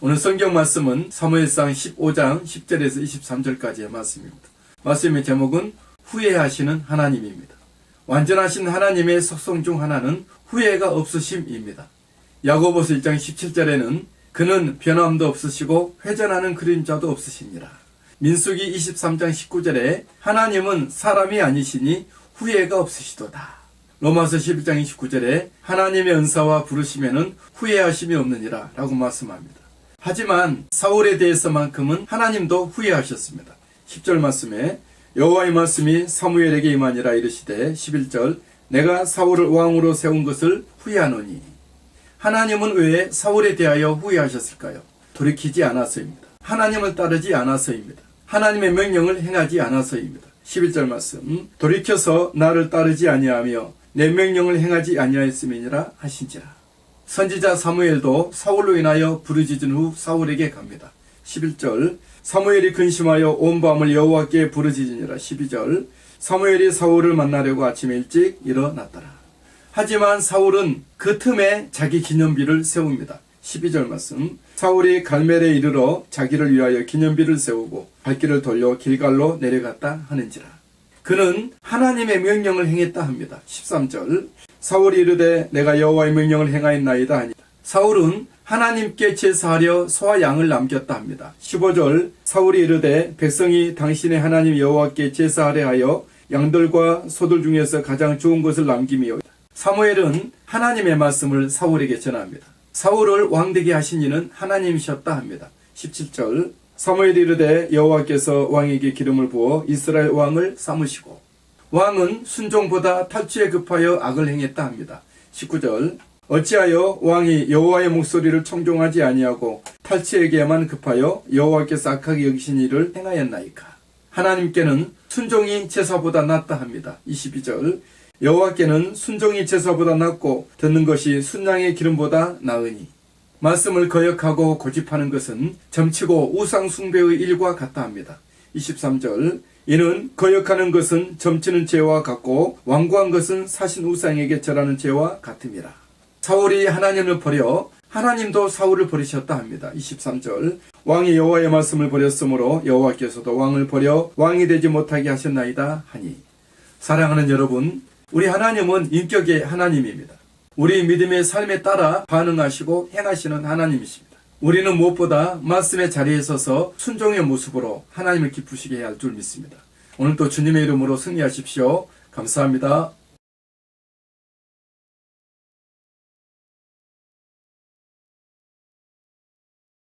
오늘 성경 말씀은 사무엘상 15장 10절에서 23절까지의 말씀입니다. 말씀의 제목은 후회하시는 하나님입니다. 완전하신 하나님의 속성 중 하나는 후회가 없으심입니다. 야고보서 1장 17절에는 그는 변함도 없으시고 회전하는 그림자도 없으시니라. 민수기 23장 19절에 하나님은 사람이 아니시니 후회가 없으시도다. 로마서 11장 29절에 하나님의 은사와 부르시면은 후회하심이 없느니라 라고 말씀합니다. 하지만 사울에 대해서만큼은 하나님도 후회하셨습니다. 10절 말씀에 여호와의 말씀이 사무엘에게 임하니라 이르시되 11절 내가 사울을 왕으로 세운 것을 후회하노니 하나님은 왜 사울에 대하여 후회하셨을까요? 돌이키지 않아서입니다. 하나님을 따르지 않아서입니다. 하나님의 명령을 행하지 않아서입니다. 11절 말씀 돌이켜서 나를 따르지 아니하며 내 명령을 행하지 아니하였음이니라 하신지라 선지자 사무엘도 사울로 인하여 부르짖은 후 사울에게 갑니다. 11절 사무엘이 근심하여 온 밤을 여호와께 부르짖으니라 12절 사무엘이 사울을 만나려고 아침에 일찍 일어났더라. 하지만 사울은 그 틈에 자기 기념비를 세웁니다. 12절 말씀 사울이 갈멜에 이르러 자기를 위하여 기념비를 세우고 발길을 돌려 길갈로 내려갔다 하는지라 그는 하나님의 명령을 행했다 합니다. 13절 사울이 이르되 내가 여호와의 명령을 행하였나이다 하니 사울은 하나님께 제사하려 소와 양을 남겼다 합니다. 15절 사울이 이르되 백성이 당신의 하나님 여호와께 제사하려 하여 양들과 소들 중에서 가장 좋은 것을 남김이요. 사무엘은 하나님의 말씀을 사울에게 전합니다. 사울을 왕되게 하신 이는 하나님이셨다 합니다. 17절 사무엘이 이르되 여호와께서 왕에게 기름을 부어 이스라엘 왕을 삼으시고 왕은 순종보다 탈취에 급하여 악을 행했다 합니다. 19절 어찌하여 왕이 여호와의 목소리를 청종하지 아니하고 탈취에게만 급하여 여호와께서 악하게 여기신 일을 행하였나이까 하나님께는 순종이 제사보다 낫다 합니다. 22절 여호와께는 순종이 제사보다 낫고 듣는 것이 순양의 기름보다 나으니 말씀을 거역하고 고집하는 것은 점치고 우상 숭배의 일과 같다 합니다. 23절 이는 거역하는 것은 점치는 죄와 같고 완고한 것은 사신 우상에게 절하는 죄와 같음이라. 사울이 하나님을 버려 하나님도 사울을 버리셨다 합니다. 23절 왕이 여호와의 말씀을 버렸으므로 여호와께서도 왕을 버려 왕이 되지 못하게 하셨나이다 하니 사랑하는 여러분 우리 하나님은 인격의 하나님입니다. 우리 믿음의 삶에 따라 반응하시고 행하시는 하나님이십니다. 우리는 무엇보다 말씀의 자리에 서서 순종의 모습으로 하나님을 기쁘시게 해야 할 줄 믿습니다. 오늘도 주님의 이름으로 승리하십시오. 감사합니다.